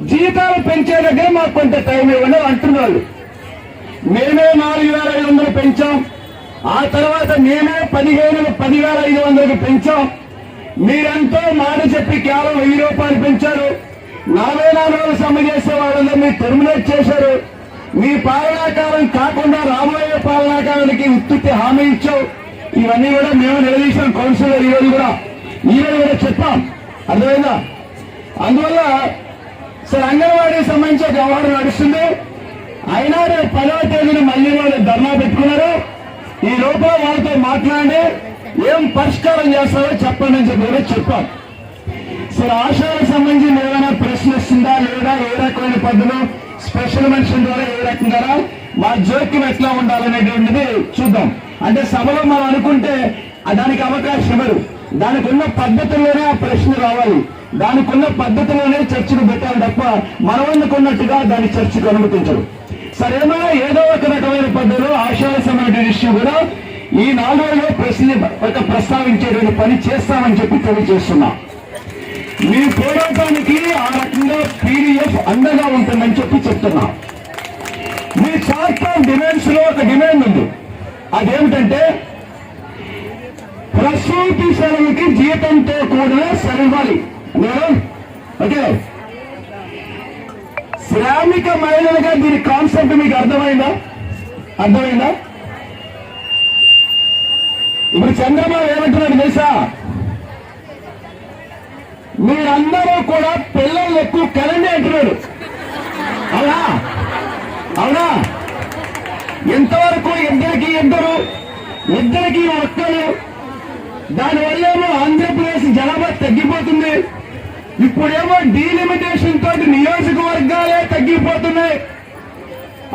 జీతాలు పెంచే దగ్గర మాకు కొంత టైం ఇవ్వండి అంటున్నారు. మేమే నాలుగు వేల ఐదు వందలు పెంచాం. ఆ తర్వాత మేమే పదిహేను పదివేల ఐదు వందలకు పెంచాం. మీరంతో మాట చెప్పి కేవలం వెయ్యి రూపాయలు పెంచారు. నలభై నాలుగు రోజులు సమ్మె చేసే వాళ్ళందరినీ టెర్మినేట్ చేశారు. మీ పాలనాకాలం కాకుండా రాబోయే పాలనాకాలానికి ఉత్తుత్తి హామీ ఇచ్చావు. ఇవన్నీ కూడా మేము నిలదీసాం కౌన్సిలర్ ఈరోజు కూడా. ఈరోజు కూడా చెప్పాం. అర్థమైందా? అందువల్ల సో అంగన్వాడీకి సంబంధించి ఒక వ్యవహారం నడుస్తుంది. అయినా రేపు పదవ తేదీన మళ్ళీ వాళ్ళు ధర్నా పెట్టుకున్నారు. ఈ లోపల వాళ్ళతో మాట్లాడి ఏం పరిష్కారం చేస్తారో చెప్పండి అని చెప్పి కూడా చెప్పాం సార్ ఆశాలకు సంబంధించి ఏదైనా ప్రశ్నిస్తుందా లేదా? ఏ రకమైన పద్ధతులు? స్పెషల్ మెన్షన్ ద్వారా ఏ రకంగా? మా జోక్యం ఎట్లా ఉండాలనేటువంటిది చూద్దాం. అంటే సభలో మనం అనుకుంటే దానికి అవకాశం ఇవ్వరు దానికి ఉన్న పద్ధతుల్లోనే ఆ ప్రశ్న రావాలి. దానికి ఉన్న పద్ధతిలోనే చర్చకు పెట్టాలి తప్ప మనవందుకున్నట్టుగా దాని చర్చకు అనుమతించరు. సరేనా? ఏదో ఒక రకమైన పద్ధతిలో ఆశాసమైన ఇష్యూ కూడా ఈ నాలుగులో ప్రశ్న ఒక ప్రస్తావించేటువంటి పని చేస్తామని చెప్పి తెలియజేస్తున్నా. మీ పోరాటానికి ఆ రకంగా పీడిఎఫ్ అండగా ఉంటుందని చెప్పి చెప్తున్నా. మీ చార్ట్ ఆఫ్ డిమాండ్స్లో ఒక డిమాండ్ ఉంది. అదేమిటంటే ప్రసూతి సెలవుకి జీతంతో కూడిన సెలవాలి. ఓకే. శ్రామిక మహిళలుగా దీని కాన్సెప్ట్ మీకు అర్థమైందా? అర్థమైందా? ఇప్పుడు చంద్రబాబు ఏమంటున్నాడు తెలుసా? మీరందరూ కూడా పిల్లలు ఎక్కువ కలండి అంటున్నాడు. అవునా అవునా? ఎంతవరకు ఇద్దరికి ఇద్దరు ఇద్దరికి ఒక్కరు దానివల్లేమో ఆంధ్రప్రదేశ్ జనాభా తగ్గిపోతుంది. ఇప్పుడేమో డీలిమిటేషన్ తోటి నియోజకవర్గాలే తగ్గిపోతున్నాయి.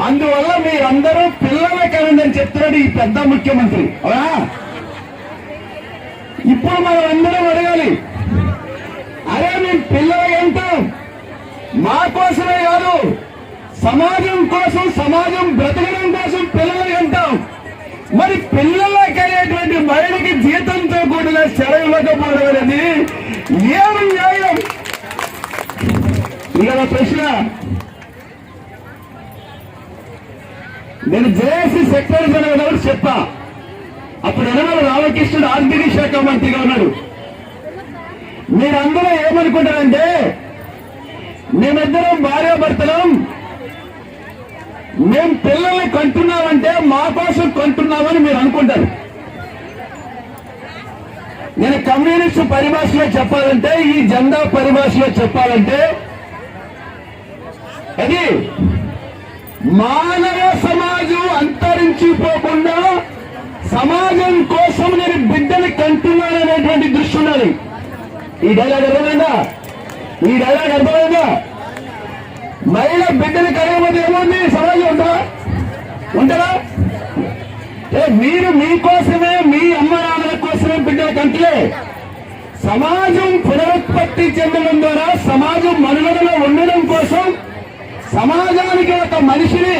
అందువల్ల మీరందరూ పిల్లలే కనండి అని చెప్తున్నాడు ఈ పెద్ద ముఖ్యమంత్రి. అవునా? ఇప్పుడు మనం అందరం అడగాలి. అరే మేము పిల్లలు అంటాం. మా కోసమే కాదు సమాజం కోసం సమాజం బ్రతకడం కోసం పిల్లలు అంటాం. మరి పిల్లలకి అనేటువంటి మహిళకి జీతంతో కూడిన సెలవు అనేది ఏమి న్యాయం? ఇక ప్రశ్న. నేను జేఏసీ సెక్రటరీ జనరల్ చెప్పా. అప్పుడు ఎనమల రామకృష్ణుడు ఆర్థిక శాఖ మంత్రిగా ఉన్నాడు. మీరందరూ ఏమనుకుంటారంటే మేమిద్దరం భార్యాభర్తలం మేము పిల్లల్ని కంటున్నామంటే మా కోసం కంటున్నామని మీరు అనుకుంటారు. నేను కమ్యూనిస్ట్ పరిభాషలో చెప్పాలంటే ఈ జెండా పరిభాషలో చెప్పాలంటే అది మానవ సమాజం అంతరించిపోకుండా సమాజం కోసం నేను బిడ్డని కంటున్నాననేటువంటి దృష్టి ఉండాలి. ఈ డైలాగ్ అర్థమైందా? ఈ డైలాగ్ అర్థమైందా? మహిళ బిడ్డలు కలగబోతే ఏముంది? సమాజం ఉంటుందా? ఉంటుందా? ఏ మీరు మీకోసమే మీ అమ్మ నాన్నల కోసమే బిడ్డల కంటే సమాజం పునరుత్పత్తి చెందడం ద్వారా సమాజం మనుగడలో ఉండడం కోసం సమాజానికి ఒక మనిషిని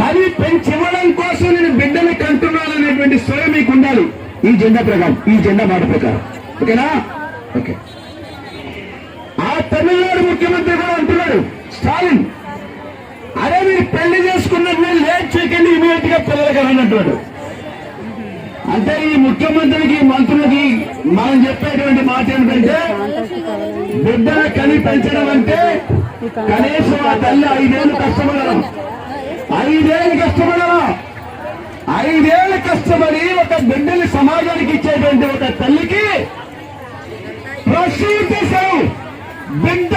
కవి పెంచివ్వడం కోసం నేను బిడ్డని కంటున్నాననేటువంటి స్వయం మీకు ఉండాలి. ఈ జెండా ప్రకారం ఈ జెండా మాట ప్రకారం. ఓకేనా? ఓకే. ఆ తమిళనాడు ముఖ్యమంత్రి కూడా అంటున్నాడు. స్టాలిన్ అరే మీరు పెళ్ళి చేసుకున్నట్టు లేట్ చేయకండి ఇమీడియట్గా పిల్లలు కలనంటున్నాడు అంటే ఈ ముఖ్యమంత్రికి మంత్రులకి మనం చెప్పేటువంటి మాట ఏమిటంటే బిడ్డను కని పెంచడం అంటే కనీసం ఆ తల్లి ఐదేళ్ళు కష్టపడడం. ఐదేళ్ళు కష్టపడడం ఐదేళ్ళు కష్టపడి ఒక బిడ్డని సమాజానికి ఇచ్చేటువంటి ఒక తల్లికి ప్రశ్నించేశారు బిడ్డ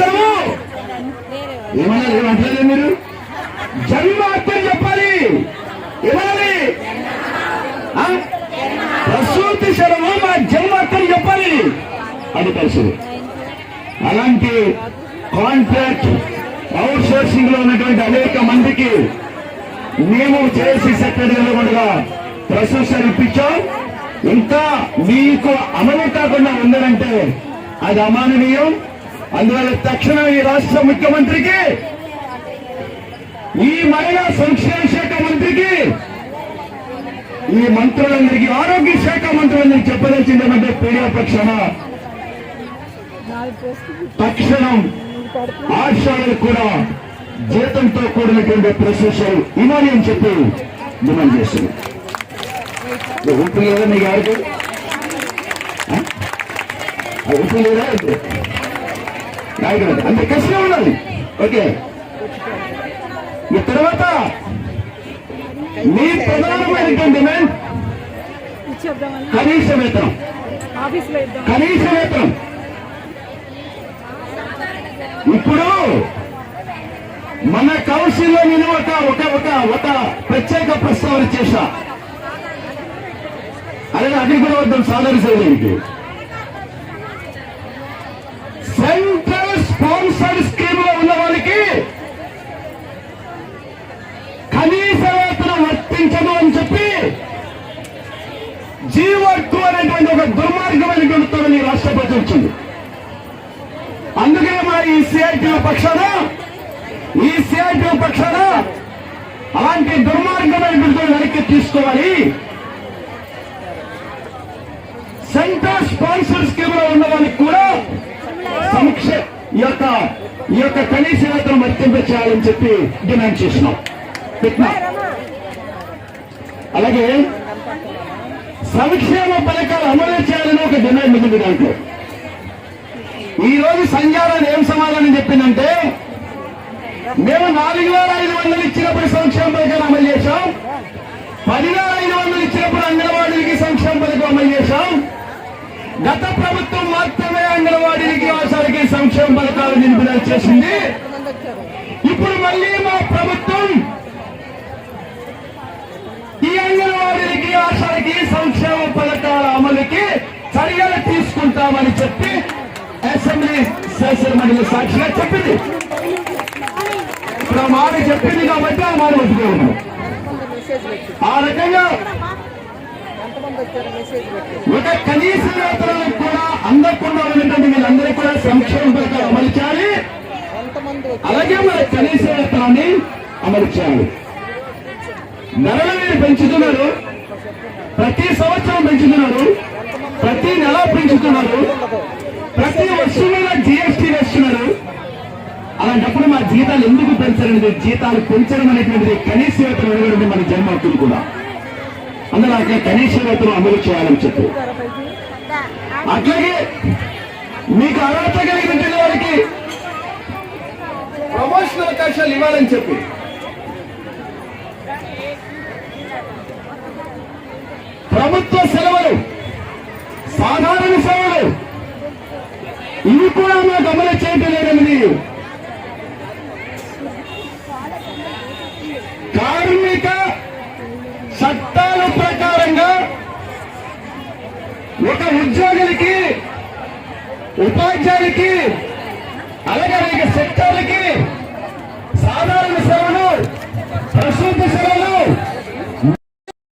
చేస్తాము? ఏమన్నా ఏమంటలేదు మీరు? జన్మ చెప్పాలి. ఏమనాలి? ప్రసూతి శరము మా జన్మ చెప్పాలి. అది పరిస్థితి అలాంటి కాంట్రాక్ట్ అవుట్ సోర్సింగ్లో ఉన్నటువంటి అనేక మందికి మేము చేసి సెక్రటరీలో కూడా ప్రశంసలు ఇప్పించాం. ఇంకా మీకు అమలు కాకుండా ఉందనంటే అది అమాననీయం. అందువల్ల తక్షణం ఈ రాష్ట్ర ముఖ్యమంత్రికి ఈ మహిళా సంక్షేమ శాఖ మంత్రికి ఈ మంత్రులందరికీ ఆరోగ్య శాఖ మంత్రులందరికీ చెప్పదలిచిందేమంటే పీడియా పక్షాన తక్షణం ఆశాలను కూడా జీతంతో కూడినటువంటి ప్రొసెసర్ ఇవ్వాలి అని చెప్పి డిమాండ్ చేస్తుంది ఊపి లేదా మీకు ఎవరికి? ఆ? ఆ లేదా? నాయకుడు అంత కష్టం ఉన్నది ఓకే. ఈ తర్వాత మీ ప్రధానమైనటువంటి డిమాండ్ కనీస వేతనం. కనీస వేతనం. ఇప్పుడు మన కౌన్సిల్లో నేను ఒక ఒక ఒక ఒక ప్రత్యేక ప్రస్తావన చేశా. అదే అది కూడా వద్దాం సాధారణ సైనికుడికి సెంట్రల్ స్పాన్సర్డ్ స్కీమ్లో ఉన్న వాళ్ళకి కనీస వేతనం వర్తించదు అని చెప్పి జీవో టూ అనేటువంటి ఒక దుర్మార్గమైన తోడని రాష్ట్ర వచ్చింది. అందుకే మా ఈ సిఐటి పక్షాన ఈ సిఐటి పక్షాన అలాంటి దుర్మార్గమైనటువంటి వెనక్కి తీసుకోవాలి. సెంటర్ స్పాన్సర్ స్కీమ్లో ఉన్న వాళ్ళకి కూడా సమక్ష ఈ యొక్క ఈ యొక్క కనీస యాత్ర వర్తింప చేయాలని చెప్పి డిమాండ్ చేసినాం అలాగే సంక్షేమ పథకాలు అమలు చేయాలని ఒక డిమాండ్ ఉంది దాంట్లో ఈ రోజు సంజారాన్ని ఏం సమాధానం చెప్పిందంటే మేము నాలుగు వేల ఐదు వందలు ఇచ్చినప్పుడు సంక్షేమ పథకాలు అమలు చేశాం. పదివేల ఐదు వందలు ఇచ్చినప్పుడు అంగన్వాడీలకి సంక్షేమ పథకం అమలు చేశాం. గత ప్రభుత్వం మాత్రమే అంగన్వాడీలకి ఆశాలకి సంక్షేమ పథకాలు నింపిన చేసింది. ఇప్పుడు మళ్ళీ మా ప్రభుత్వం ఈ అంగన్వాడీలకి ఆశాలకి సంక్షేమ పథకాల అమలుకి చర్యలు తీసుకుంటామని చెప్పి అసెంబ్లీ శాసన మండలి సాక్షిగా చెప్పింది. ఇప్పుడు మాట చెప్పింది కాబట్టి ఆ మాట ఒప్పుకోను ఆ రకంగా ఒక కనీస వేతనాలకు కూడా అందకుండా ఉన్నటువంటి వీళ్ళందరూ కూడా సంక్షేమ పథకాలు అమలు చేయాలి. అలాగే మన కనీస వేతనాన్ని అమలు చేయాలి. ధరలు మీరు పెంచుతున్నారు. ప్రతి సంవత్సరం పెంచుతున్నారు ప్రతి నెల పెంచుతున్నారు ప్రతి వస్తువు మీద జిఎస్టీ వేస్తున్నారు అలాంటప్పుడు మా జీతాలు ఎందుకు పెంచరనేది జీతాలు పెంచడం అనేటువంటిది కనీస వేతనం అడగడం మన జన్మ హక్కులు కూడా. అందులో కనీస వేతనం అమలు చేయాలని చెప్పి. అట్లాగే మీకు అర్హత కలిగిన వారికి ప్రమోషన్ అవకాశాలు ఇవ్వాలని చెప్పి. సాధారణ సేవలు ఇవి కూడా మేము గమనించేయటం లేదండి కార్మిక చట్టాల ప్రకారంగా ఒక ఉద్యోగులకి ఉపాధ్యాయులకి అలాగే అనేక సెక్టర్లకి సాధారణ సేవలు ప్రసూతి సేవలు